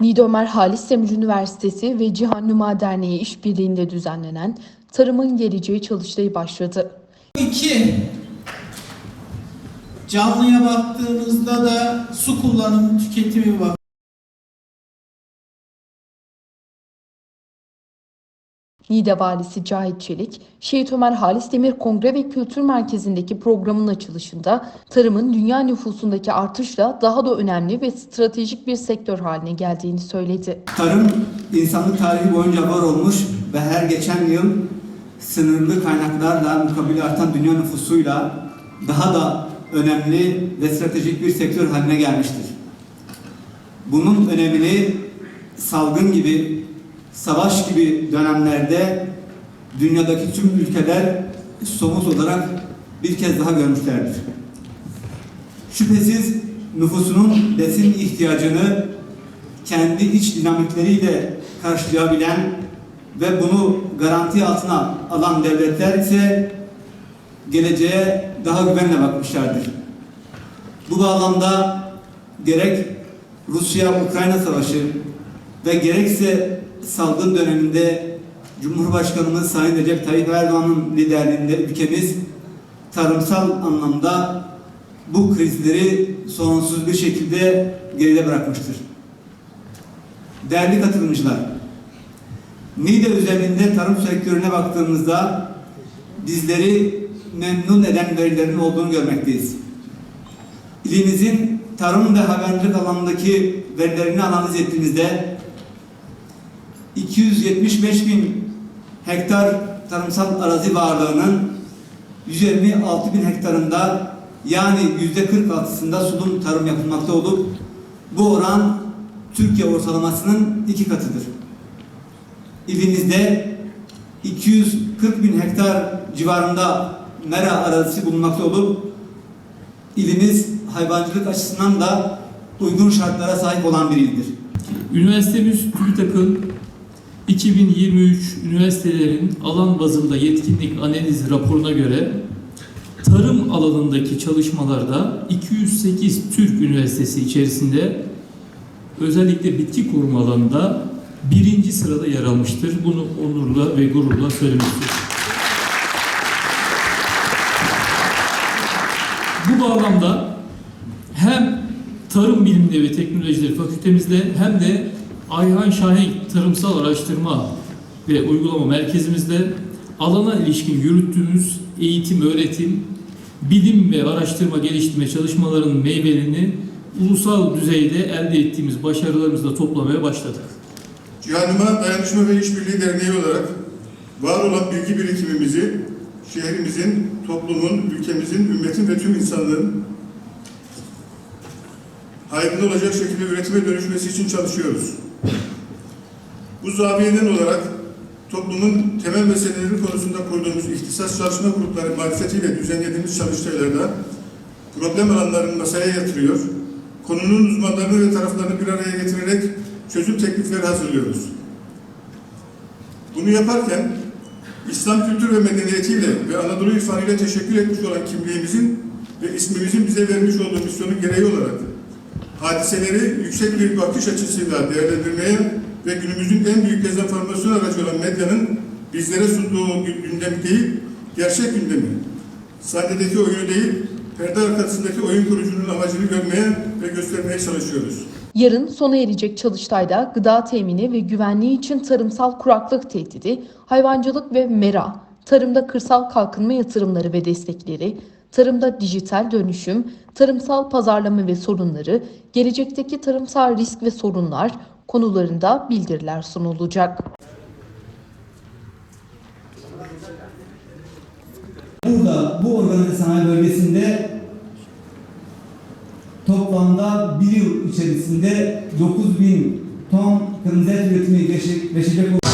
Niğde Ömer Halis Demir Üniversitesi ve Cihan Nüma Derneği işbirliğinde düzenlenen Tarımın Geleceği çalıştayı başladı. İki, canlıya baktığımızda da su kullanımı tüketimi bak. Niğde Valisi Cahit Çelik, Şehit Ömer Halis Demir Kongre ve Kültür Merkezi'ndeki programın açılışında tarımın dünya nüfusundaki artışla daha da önemli ve stratejik bir sektör haline geldiğini söyledi. Tarım insanlık tarihi boyunca var olmuş ve her geçen yıl sınırlı kaynaklarla mukabil artan dünya nüfusuyla daha da önemli ve stratejik bir sektör haline gelmiştir. Bunun önemini salgın gibi, savaş gibi dönemlerde dünyadaki tüm ülkeler somut olarak bir kez daha görmüşlerdir. Şüphesiz nüfusunun besin ihtiyacını kendi iç dinamikleriyle karşılayabilen ve bunu garanti altına alan devletler ise geleceğe daha güvenle bakmışlardır. Bu bağlamda gerek Rusya-Ukrayna savaşı ve gerekse salgın döneminde Cumhurbaşkanımız Sayın Recep Tayyip Erdoğan'ın liderliğinde ülkemiz tarımsal anlamda bu krizleri sorunsuz bir şekilde geride bırakmıştır. Değerli katılımcılar, Niğde üzerinde tarım sektörüne baktığımızda bizleri memnun eden verilerin olduğunu görmekteyiz. İlimizin tarım ve hayvancılık alanındaki verilerini analiz ettiğimizde 275 bin hektar tarımsal arazi varlığının 126 bin hektarında yani yüzde 46'sında sulum tarım yapılmakta olup bu oran Türkiye ortalamasının iki katıdır. İlimizde 240 bin hektar civarında mera arazisi bulunmakta olup ilimiz hayvancılık açısından da uygun şartlara sahip olan bir ildir. Üniversitemiz TÜBİTAK'ın 2023 üniversitelerin alan bazında yetkinlik analiz raporuna göre tarım alanındaki çalışmalarda 208 Türk Üniversitesi içerisinde özellikle bitki koruma alanında birinci sırada yer almıştır. Bunu onurla ve gururla söylemek. Bu bağlamda hem Tarım Bilimleri ve Teknolojileri Fakültemizde hem de Ayhan Şahin Tarımsal Araştırma ve Uygulama Merkezimizde alana ilişkin yürüttüğümüz eğitim, öğretim, bilim ve araştırma geliştirme çalışmalarının meyvelerini ulusal düzeyde elde ettiğimiz başarılarımızla toplamaya başladık. Cihanıma Dayanışma ve İşbirliği Derneği olarak var olan bilgi birikimimizi şehrimizin, toplumun, ülkemizin, ümmetin ve tüm insanlığın hayrına olacak şekilde üretime dönüşmesi için çalışıyoruz. Bu zaviyeden olarak toplumun temel meseleleri konusunda kurduğumuz ihtisas çalışma grupları marifetiyle düzenlediğimiz çalıştaylarda problem alanlarını masaya yatırıyor, konunun uzmanlarını ve taraflarını bir araya getirerek çözüm teklifleri hazırlıyoruz. Bunu yaparken İslam kültür ve medeniyetiyle ve Anadolu irfanıyla teşekkür etmiş olan kimliğimizin ve ismimizin bize vermiş olduğu misyonun gereği olarak hadiseleri yüksek bir bakış açısıyla değerlendirmeye ve günümüzün en büyük dezenformasyon aracı olan medyanın bizlere sunduğu gündem değil, gerçek gündemi, sahnedeki oyunu değil, perde arkasındaki oyun kurucunun amacını görmeye ve göstermeye çalışıyoruz. Yarın sona erecek çalıştayda gıda temini ve güvenliği için tarımsal kuraklık tehdidi, hayvancılık ve mera, tarımda kırsal kalkınma yatırımları ve destekleri, tarımda dijital dönüşüm, tarımsal pazarlama ve sorunları, gelecekteki tarımsal risk ve sorunlar konularında bildiriler sunulacak. Burada bu organize sanayi bölgesinde toplamda bir yıl içerisinde 9000 ton kırmızı et üretimi gerçekleşecek